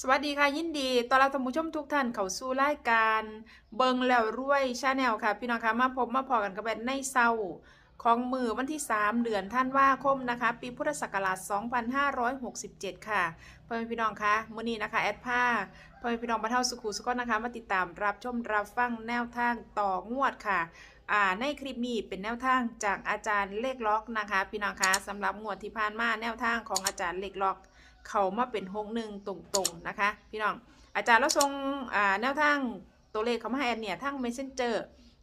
สวัสดีค่ะยินดีตอนรับท่านผู้ชมทุกท่านเข้าสู่รายการเบิงแล้วรวยชาแนลค่ะ พี่น้องคะมาพบมาพอกันกับแบบในเศร้าของมือวันที่ 3 เดือนท่านว่าคมนะคะ ปีพุทธศักราช 2567 ค่ะพ่อแม่พี่น้องคะมื้อนี้นะคะแอดผ้าพ่อแม่พี่น้องบรรเทาสุขุสุขนะคะ มาติดตามรับชมรับฟังแนวทางต่องวดค่ะในคลิปนี้เป็นแนวทางจากอาจารย์เลขล็อกนะคะ พี่น้องคะสำหรับงวดที่ผ่านมาแนวทางของอาจารย์เลขล็อก เขามาเป็นหกหนึ่งตรงๆนะคะ พี่น้อง อาจารย์เราส่งอ่าแนวทางตัวเลขเขามาให้แอดเนี่ยทั้ง messenger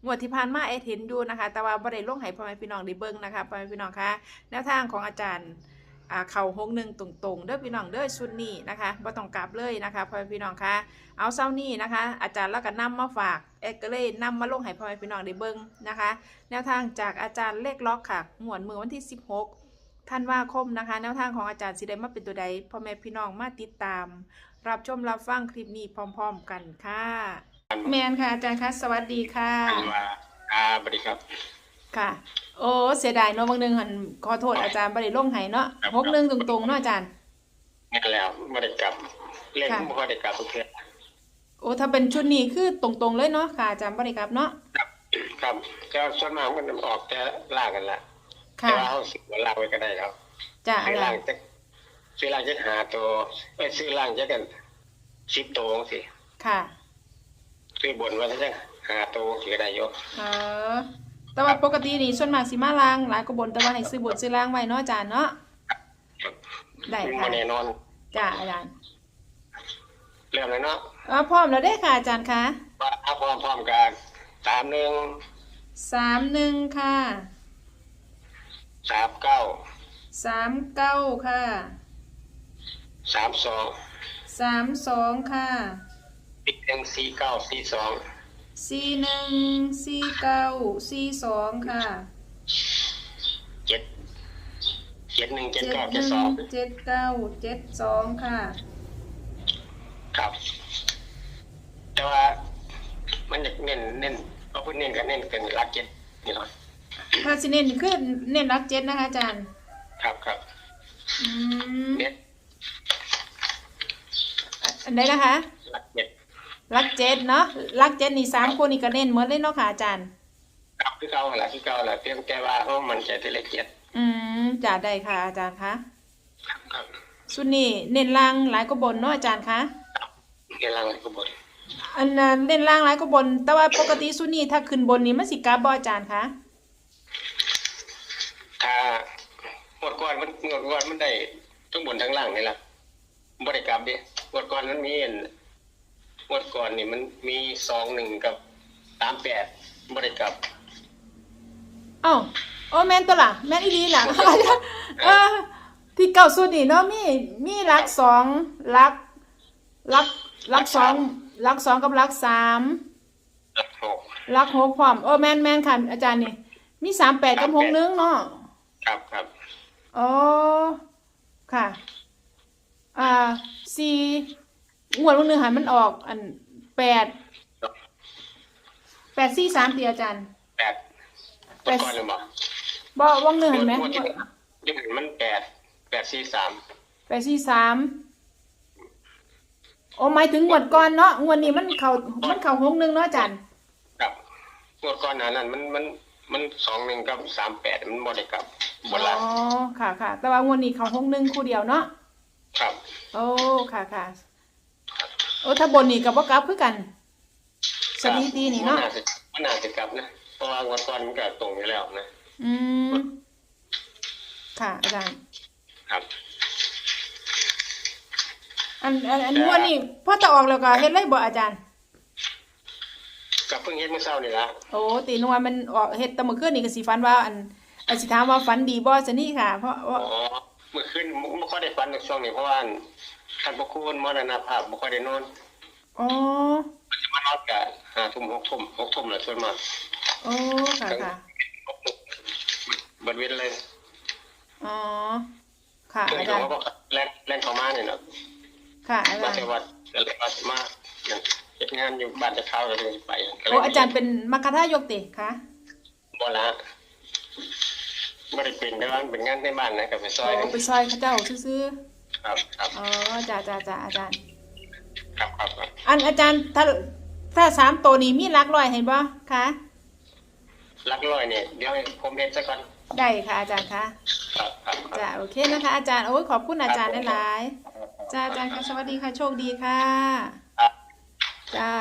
งวดที่ผ่านมาแอดเห็นอยู่นะคะ แต่ว่าบ่ได้ลงให้พ่อแม่พี่น้องได้เบิ่งนะคะพ่อแม่พี่น้องคะแนวทางของอาจารย์อ่าเขาหกหนึ่งตรงๆเด้อพี่น้องเด้อชุดนี้นะคะบ่ต้องกลับเลยนะคะพ่อแม่พี่น้องคะเอาเศร้านี้นะคะ อาจารย์แล้วก็นำมาฝากแอกเลยนำมาลงให้พ่อแม่พี่น้องได้เบิ่งนะคะ แนวทางจากอาจารย์เลขล็อกค่ะงวดมือวันที่ 16 ธันวาคมนะคะ แนวทางของอาจารย์สิได้มาเป็นตัวใดพ่อแม่พี่น้องมาติดตาม รับชมรับฟังคลิปนี้พร้อม ๆ กันค่ะ แมนค่ะอาจารย์คะสวัสดีค่ะอันว่าอ่าบริครับ ค่ะ โอ้เสียดายเนาะบางหนึงหันขอโทษอาจารย์บ่ได้ลงให้เนาะครับ หกหนึ่งตรงๆเนาะอาจารย์งั้นแล้วบริกรรมเล่นค่ะ ไม่ค่อยได้กลับทุกเทื่อโอ้ถ้าเป็นชุดนี้คือตรงๆเลยเนาะค่ะอาจารย์บ่ได้กลับเนาะ ครับก็ส่วนมากมันออกแต่ล่างกันละ ค่ะ แต่ว่าเขาสิบล่างไว้ก็ได้ครับจ้าอาซื้อจาล่ารงย์จะซื้อล่างจะหาตัวเอ้ยซื้อล่างจะกันสิบตัวสิค่ะ ซื้อบนไว่าจะหาตัวสิก็ได้อยกเออ แต่ว่าปกตินี่ส่วนมากสิมาล้างหลายกว่าบนแต่ว่าให้ซื้อบนซื้อล้างไว้เนาะอาจารย์เนาะ ได้ค่ะมาแน่นอนจ้าอาจารย์เริ่มเลยเนาะอ่าพร้อมแล้วได้อค่ะอาจารย์คะว่าเอาพร้อมพร้อมๆกันสามหนึ่งสามหนึ่งค่ะ สามเก้าสามเก้าค่ะสามสองสามสองค่ะอีกหนึ่งสี่เก้าสี่สองสี่หนึ่งสี่เก้าสี่สองค่ะเจ็ดเจ็ดหนึ่งเจ็ดเจ็ดเก้าหเจ็ดนึ่สองงเจ็ดเก้าเจ็ดสองค่ะ ครับ แต่ว่ามันอยากเน้นเน้นเพราะเพื่นเน้นกันเน้นกันรักเจ็ดนี่หน่อย ถ้าสิเน้นขึ้นเน้นรักเจ็ดนะคะอาจารย์ ครับครับอืมเน้นอันใดนะคะรักเจ็ดรักเจ็ดเนาะรักเจ็ดนี่สามคนนี่ก็เน้นเหมือนเลยเนาะค่ะอาจารย์ ครับคือเก่าแหละคือเก่าแหละเพียงแต่ว่าเพราะมันใจที่เลขเจ็ดอืมจ่าได้ค่ะอาจารย์คะครับครับสุดนี่เน้นล่างหลายก็บนเนาะอาจารย์คะเรียนรังก็บนอันนั้นเล่นล่างหลายก็บน แต่ว่าปกติสุดนี่ถ้าขึ้นบนนี่มันสิกลับบ่อาจารย์คะ ถ้าหมดก่อนมันหมดก่อนมันได้ทั้งบนทั้งล่างนี่แหละบริกรรมดิหมดก่อนมันมีอันหมดก่อนนี่มันมีสองหนึ่งกับสามแปดบริกรรมเอ้าโอ้แม่นตัวล่ะ แม่นอีหลีล่ะเออที่เก่าสุดนี่เนาะมีมีรักสองรักรักรักสองรักสองกับรักสามรักหกรักหกพร้อมเออแม่นแม่นค่ะอาจารย์นี่มีสามแปดกับหกหนึงเนาะ ครับครับอ๋อค่ะ อ่าสี่งวดวันหนึ่งหันมันออก อันแปดแปดสี่สามตีอาจารย์แปดแปเมื่อดก่อนเลยบอกบ่ว่างหนึ่งเห็นไหมงวดที่ยังเห็นมันแปดแปดสี่สามแปดสี่สามโอ้หมายถึงงวดก่อนเนาะงวดนี้มันเขามันเขาหกหนึ่งเนาะอาจารย์ครับงวดก่อนหนานั้นมันมัน มันสองหนึ่งกับสามแปดมันบริกรรมบอ๋นล่างอค่ะค่ะ แต่ว่างวดนี้เขาหกหนึ่งคู่เดียวเนาะครับ โอ้ค่ะค่ะโอ้ถ้าบนนี่กับว่ากลับคือกันสถิตินี่เนาะมัจะมันน่าจะกลับนะเพราะว่างวดก่อนมันก็ตรงอยู่แล้วนะอืมค่ะอาจารย์ครับ อันอันอันงวดนี้พอตะออกแล้วก็เฮ็ดเลยบ่อาจารย์ กับเพิ่งเฮ็ดเมื่อเช้านี่ละโอ้ตีนวลมันออกเฮ็ดแตะมื้อคืนนี่ก็สิฝันว่าอันอันสิถามว่าฝันดีบ่ซะนี่ค่ะ เพราะอ๋ว่าอเมื่อคืนไม่ค่อยได้ฟันในช่วงนี้เพราะว่าท่านพระคุณมรณภาพไม่ค่อยได้นอนอ๋อมันจะมานอนกับห้าทุ่มหกทุ่มหกทุ่มแหละส่วนมากโอ้ค่ะค่ะบัดเว้นเลยอ๋อค่ะช่วงอานี้จารย์เขาก็แล่นแล่นเข้ามาเนี่ยเนาะค่ะอามาจารย์เทวัดแล้วก็มาอย่าง เฮ็ดงานอยู่บ้านจะเข้าแล้วถึงไปก็เลโอ้อาจารย์เป็นมัคคทายกติค่ะบ่ละบ่ได้เป็นแต่ว่ามันเป็นงานในบ้านนะกับไปซโอ้อยไปซอยเขาเจ้าซื่อครับครับๆอ๋อจ้าจ้าจ้าอาจารย์ ครับครับครับอันอาจารย์ถ้าถ้าสามตัวนี้มีหลักร้อยเห็นบ่คะลักร้อยเนี่ยเดี๋ยวให้ผมเห็นซะก่อนได้ค่ะอาจารย์คะครับครับครับ จ้าโอเคนะคะ อาจารย์โอ้ยขอบคุณอาจารย์หลายๆจ้าอาจารย์ค่ะสวัสดีค่ะโชคดีค่ะครับ จ้า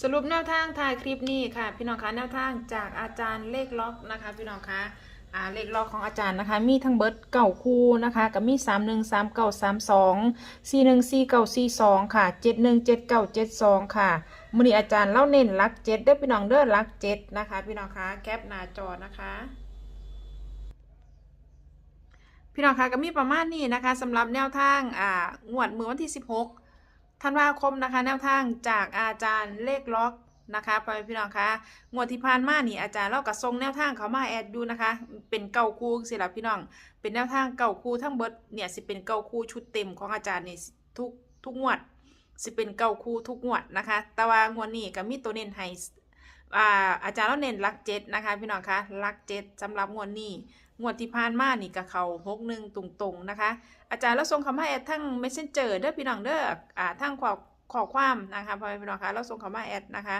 สรุปแนวทางถ่ายคลิปนี้ค่ะ พี่น้องคะแนวทางจากอาจารย์เลขล็อกนะคะ พี่น้องคะอ่าเลขล็อกของอาจารย์นะคะ มีทั้งเบิร์ดเก่าคู่นะคะกับมีสามหนึ่งสามเก้าสามสองสี่หนึ่งสี่เก้าสี่สองค่ะเจ็ดหนึ่งเจ็ดเก้าเจ็ดสองค่ะมือนี้อาจารย์เล่าเน้นลักเจ็ดเด้อพี่น้องเด้อลักเจ็ดนะคะ พี่น้องคะแคปหน้าจอนะคะ พี่น้องคะก็มีประมาณนี้นะคะสำหรับแนวทางอ่างวดมือวันที่ 16 ธันวาคมนะคะ แนวทางจากอาจารย์เลขล็อกนะคะพ่อแม่พี่น้องคะงวดที่ผ่านมานี่อาจารย์เราก็ส่งแนวทางเขามาแอดอยู่นะคะ เป็นเก่าคู่สิล่ะพี่น้อง เป็นแนวทางเก่าคู่ทั้งเบิดเนี่ยสิเป็นเก่าคู่ชุดเต็มของอาจารย์นี่ทุกทุกงวดสิเป็นเก่าคู่ทุกงวดนะคะ แต่ว่างวดนี้ก็มีตัวเน้นให้ อาอาจารย์เราเน้นลักเจ็ดนะคะ พี่น้องคะลักเจ็ดสำหรับงวดนี้งวดที่ผ่านมานี่กับเขาหกหนึ่งตรงๆนะคะ อาจารย์เราส่งคำให้แอดทั้ง messenger เด้อพี่น้องเด้ออ่าทั้งขอขอความนะคะพ่อแม่พี่น้องคะเราส่งคำให้แอดนะคะ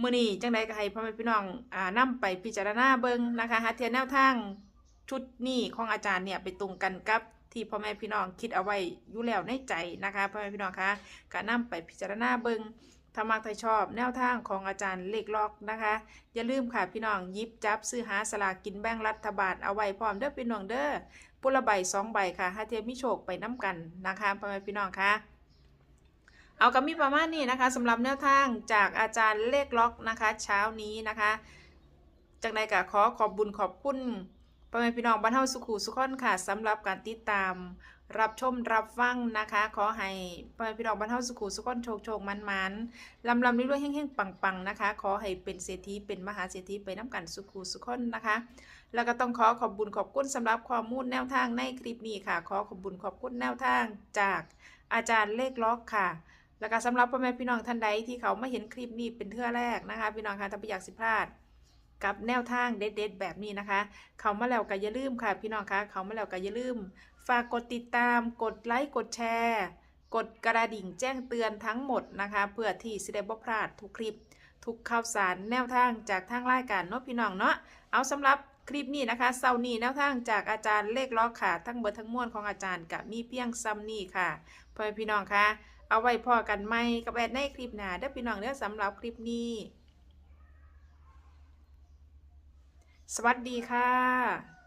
มือนี้จังใดก็ให้พ่อแม่พี่น้องอ่านำไปพิจารณาเบิ่งนะคะหาเทียนแนวทางชุดนี้ของอาจารย์เนี่ยไปตรงกันกับที่พ่อแม่พี่น้องคิดเอาไว้อยู่แล้วในใจนะคะพ่อแม่พี่น้องคะก็นำไปพิจารณาเบิ่ง ถ้ามักถ้าชอบแนวทางของอาจารย์เลขล็อกนะคะ อย่าลืมค่ะพี่น้องยิบจับซื้อหาสลากกินแบ่งรัฐบาลเอาไว้พร้อมเด้อพี่น้องเด้อปุละใบสองใบค่ะหาเทียมมิโชคไปน้ำกันนะคะพ่อแม่พี่น้องค่ะเอากับมีประมาณนี้นะคะสำหรับแนวทางจากอาจารย์เลขล็อกนะคะ เช้านี้นะคะ จากในกะขอขอบบุญขอบคุณพ่อแม่พี่น้องบ้านเฮาสุขุสุขอนค่ะสำหรับการติดตาม รับชมรับฟังนะคะ ขอให้พ่อพี่น้องบ้านเฮาสุขุสุขอนโชคโชคมันมันลำลำด้วยๆแห้งๆปังๆนะคะ ขอให้เป็นเศรษฐีเป็นมหาเศรษฐีไปน้ำกันสุขสุขคนนะคะ แล้วก็ต้องขอขอบบุญขอบคุณสำหรับข้อมูลแนวทางในคลิปนี้ค่ะ ขอขอบบุญขอบคุณแนวทางจากอาจารย์เลขล็อกค่ะแล้วก็สำหรับพ่อแม่พี่น้องท่านใดที่เขามาเห็นคลิปนี้เป็นเทื่อแรกนะคะ พี่น้องคะถ้าไม่อยากสิพลาด กับแนวทางเด็ดๆแบบนี้นะคะ เขามาแล้วก็อย่าลืมค่ะ พี่น้องคะเขามาแล้วก็อย่าลืม ฝากกดติดตาม กดไลค์ กดแชร์ กดกระดิ่งแจ้งเตือนทั้งหมดนะคะ เพื่อที่จะได้บ่พลาดทุกคลิป ทุกข่าวสารแนวทางจากทางรายการเนาะพี่น้องเนาะ เอาสำหรับคลิปนี้นะคะเซานี้แนวทางจากอาจารย์เลขล็อกค่ะ ทั้งเบิดทั้งมวลของอาจารย์กับมีเพียงซัมนี่ค่ะพ่อพี่น้องคะเอาไว้พอกันไหมกับแอดในคลิปหน้าเด้อพี่น้องเด้อสำหรับคลิปนี้ สวัสดีค่ะ